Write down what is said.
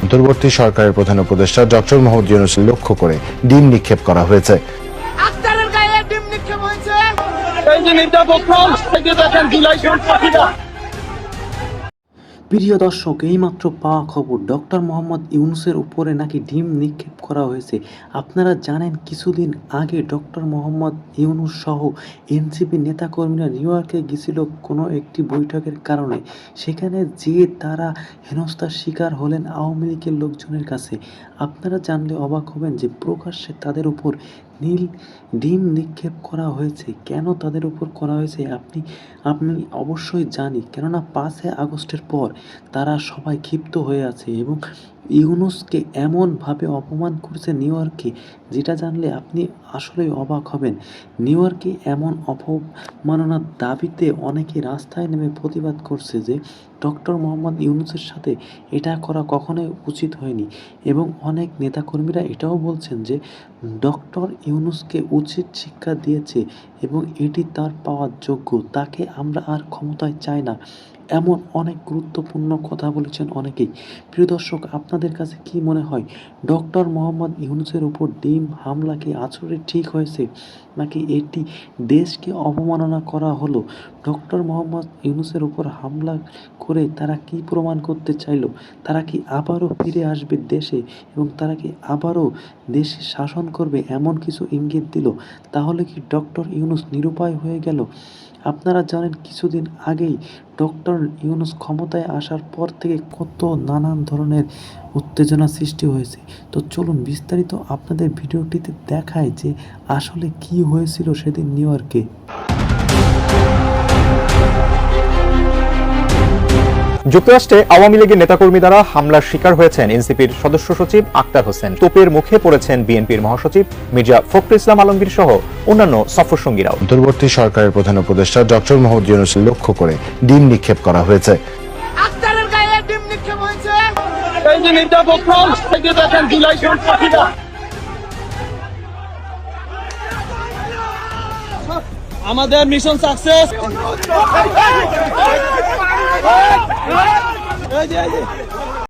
অন্তর্বর্তী সরকারের প্রধান উপদেষ্টা ডক্টর মোহাম্মদ ইউনুস লক্ষ্য করে ডিম নিক্ষেপ করা হয়েছে। আক্তারের গায়ে ডিম নিক্ষেপ হয়েছে। এই যে নির্যাতন এই দেখেন জুলাই সন্ত্রাসীরা প্রিয় দর্শক, এইমাত্র পাওয়া খবর, ডক্টর মোহাম্মদ ইউনুসের উপরে নাকি ডিম নিক্ষেপ করা হয়েছে। আপনারা জানেন, কিছুদিন আগে ডক্টর মোহাম্মদ ইউনুস সহ এনসিপি নেতাকর্মীরা নিউ ইয়র্কে গেছিল কোনো একটি বৈঠকের কারণে। সেখানে যে তারা হেনস্থার শিকার হলেন আওয়ামী লীগের লোকজনের কাছে। আপনারা জানলে অবাক হবেন যে প্রকাশ্যে তাদের উপর নীল ডিম নিক্ষেপ করা হয়েছে। কেন তাদের উপর করা হয়েছে আপনি আপনি অবশ্যই জানি। কেননা পাঁচই আগস্টের পর তারা সবাই ক্ষিপ্ত হয়ে আছে এবং ইউনুসকে এমনভাবে অপমান করেছে নিউ ইয়র্কে, যেটা জানলে আপনি আসলেই অবাক হবেন। নিউ ইয়র্কে এমন অপমাননার দাবিতে অনেকে রাস্তায় নেমে প্রতিবাদ করছে যে, ডক্টর মোহাম্মদ ইউনুসের সাথে এটা করা কখনোই উচিত হয়নি এবং অনেক নেতাকর্মীরা এটাও বলছেন যে, ডক্টর ইউনুসকে উচিত শিক্ষা দিয়েছে এবং এটি তার পাওয়ার যোগ্য। তাকে আমরা আর ক্ষমতায় চাই না। এমন অনেক গুরুত্বপূর্ণ কথা বলেছেন অনেকেই। প্রিয় দর্শক, আপনাদের কাছে কি মনে হয়? ডক্টর মোহাম্মদ ইউনুসের উপর ডিম হামলা কি আচরে ঠিক হয়েছে? নাকি এটি দেশকে অবমাননা করা হলো? ডক্টর মোহাম্মদ ইউনুসের উপর হামলা করে তারা কি প্রমাণ করতে চাইলো? তারা কি আবারও ফিরে আসবে দেশে এবং তারা কি আবারও দেশে শাসন করবে এমন কিছু ইঙ্গিত দিল? তাহলে কি ডক্টর ইউনুস নিরুপায় হয়ে গেল। আপনারা জানেন কিছুদিন আগেই ডক্টর ইউনুস ক্ষমতায় আসার পর থেকে কত নানান ধরনের উত্তেজনা সৃষ্টি হয়েছে। তো চলুন বিস্তারিত আপনাদের ভিডিওটিতে দেখায় যে আসলে কি হয়েছিল সেদিন নিউ ইয়র্কে। যুক্তরাষ্ট্রে আওয়ামী লীগের নেতাকর্মী দ্বারা হামলার শিকার হয়েছেন এনসিপির সদস্য সচিব আক্তার হোসেন। তোপের মুখে পড়েছেন বিএনপির মহাসচিব মির্জা ফখরুল ইসলাম আলমগীর সহ অন্যান্য সফরসঙ্গীরাও। অন্তর্বর্তী সরকারের প্রধান উপদেষ্টা ডক্টর মোহাম্মদ ইউনুস লক্ষ্য করে ডিম নিক্ষেপ করা হয়েছে। আক্তারের গায়ে ডিম নিক্ষেপ হয়েছে। এই যে নির্যাতন এই দেখেন জুলাই সন্ত্রাসীরা আমাদের মিশন সাকসেস। এই যে এই